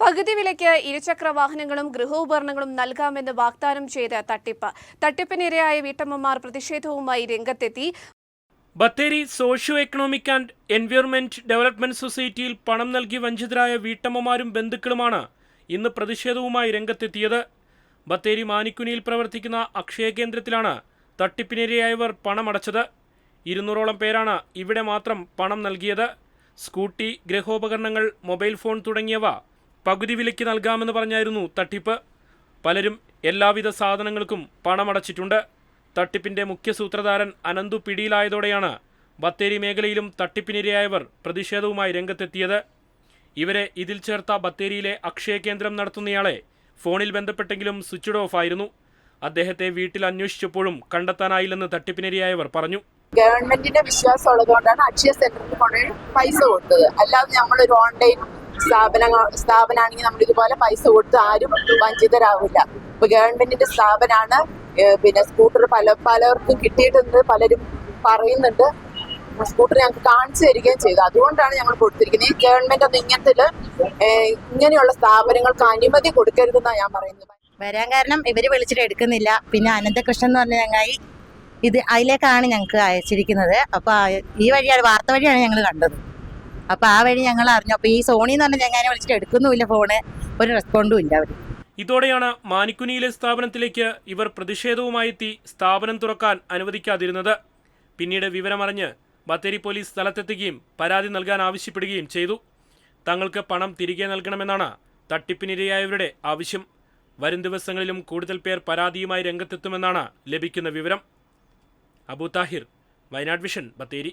പകുതി വിലയ്ക്ക് ഇരുചക്ര വാഹനങ്ങളും ഗൃഹോപകരണങ്ങളും നൽകാമെന്ന് വാഗ്ദാനം ചെയ്ത തട്ടിപ്പ്. തട്ടിപ്പിനിരയായ വീട്ടമ്മമാർ പ്രതിഷേധവുമായി രംഗത്തെത്തി. Bathery socio economic and environment development സൊസൈറ്റിയിൽ പണം നൽകി വഞ്ചിതരായ വീട്ടമ്മമാരും ബന്ധുക്കളുമാണ് ഇന്ന് പ്രതിഷേധവുമായി രംഗത്തെത്തിയത്. ബത്തേരി മാനിക്കുനിയിൽ പ്രവർത്തിക്കുന്ന അക്ഷയ കേന്ദ്രത്തിലാണ് തട്ടിപ്പിനിരയായവർ പണമടച്ചത്. ഇരുന്നൂറോളം പേരാണ് ഇവിടെ മാത്രം പണം നൽകിയത്. സ്കൂട്ടി ഗൃഹോപകരണങ്ങൾ മൊബൈൽ ഫോൺ തുടങ്ങിയവ പകുതി വിലയ്ക്ക് നൽകാമെന്ന് പറഞ്ഞായിരുന്നു തട്ടിപ്പ്. പലരും എല്ലാവിധ സാധനങ്ങൾക്കും പണമടച്ചിട്ടുണ്ട്. തട്ടിപ്പിന്റെ മുഖ്യ സൂത്രധാരൻ അനന്തു പിടിയിലായതോടെയാണ് ബത്തേരി മേഖലയിലും തട്ടിപ്പിനിരയായവർ പ്രതിഷേധവുമായി രംഗത്തെത്തിയത്. ഇവരെ ഇതിൽ ചേർത്ത ബത്തേരിയിലെ അക്ഷയ കേന്ദ്രം നടത്തുന്നയാളെ ഫോണിൽ ബന്ധപ്പെട്ടെങ്കിലും സ്വിച്ച്ഡ് ഓഫ് ആയിരുന്നു. അദ്ദേഹത്തെ വീട്ടിൽ അന്വേഷിച്ചപ്പോഴും കണ്ടെത്താനായില്ലെന്ന് തട്ടിപ്പിനിരയായവർ പറഞ്ഞു. ഗവൺമെന്റിന്റെ വിശ്വാസം ഉള്ളതുകൊണ്ടാണ് അക്ഷയ സെന്ററിൽ പൈസ കൊടുത്തത്. അല്ലാതെ നമ്മളൊരു ഓൺലൈൻ സ്ഥാപനങ്ങൾ സ്ഥാപനമാണെങ്കിൽ നമ്മൾ ഇതുപോലെ പൈസ കൊടുത്ത് ആരും വഞ്ചിതരാവില്ല. ഇപ്പൊ ഗവൺമെന്റിന്റെ സ്ഥാപനമാണ് പിന്നെ സ്കൂട്ടർ പല പലർക്കും കിട്ടിയിട്ടുണ്ട് പലരും പറയുന്നുണ്ട്. സ്കൂട്ടർ ഞങ്ങൾക്ക് കാണിച്ചു തരികയും ചെയ്തു. അതുകൊണ്ടാണ് ഞങ്ങൾ കൊടുത്തിരിക്കുന്നത്. ഈ ഗവൺമെന്റ് ഒന്ന് ഇങ്ങനത്തെ ഇങ്ങനെയുള്ള സ്ഥാപനങ്ങൾക്ക് അനുമതി കൊടുക്കരുതെന്നാണ് ഞാൻ പറയുന്നത്. വരാൻ കാരണം ഇവർ വിളിച്ചിട്ട് എടുക്കുന്നില്ല. പിന്നെ അനന്തകൃഷ്ണൻ എന്ന് പറഞ്ഞ ചങ്ങായി ഇത് അതിലേക്കാണ് ഞങ്ങൾക്ക് അയച്ചിരിക്കുന്നത്. അപ്പൊ ഈ വഴിയാണ് വാർത്ത വഴിയാണ് ഞങ്ങൾ കണ്ടത്. അപ്പൊ ആ വഴി ഞങ്ങൾ അറിഞ്ഞു. അപ്പൊ ഈ സോണി എന്ന് പറഞ്ഞ ഞങ്ങൾ വിളിച്ചിട്ട് എടുക്കുന്നുമില്ല ഫോണ് ഒരു റെസ്പോണ്ടും ഇല്ല അവർ. ഇതോടെയാണ് മാനിക്കുനിയിലെ സ്ഥാപനത്തിലേക്ക് ഇവർ പ്രതിഷേധവുമായി എത്തി സ്ഥാപനം തുറക്കാൻ അനുവദിക്കാതിരുന്നത്. പിന്നീട് വിവരമറിഞ്ഞ് ബത്തേരി പോലീസ് സ്ഥലത്തെത്തുകയും പരാതി നൽകാൻ ആവശ്യപ്പെടുകയും ചെയ്തു. തങ്ങൾക്ക് പണം തിരികെ നൽകണമെന്നാണ് തട്ടിപ്പിനിരയായവരുടെ ആവശ്യം. വരും ദിവസങ്ങളിലും കൂടുതൽ പേർ പരാതിയുമായി രംഗത്തെത്തുമെന്നാണ് ലഭിക്കുന്ന വിവരം. അബു താഹിർ വയനാട് വിഷൻ ബത്തേരി.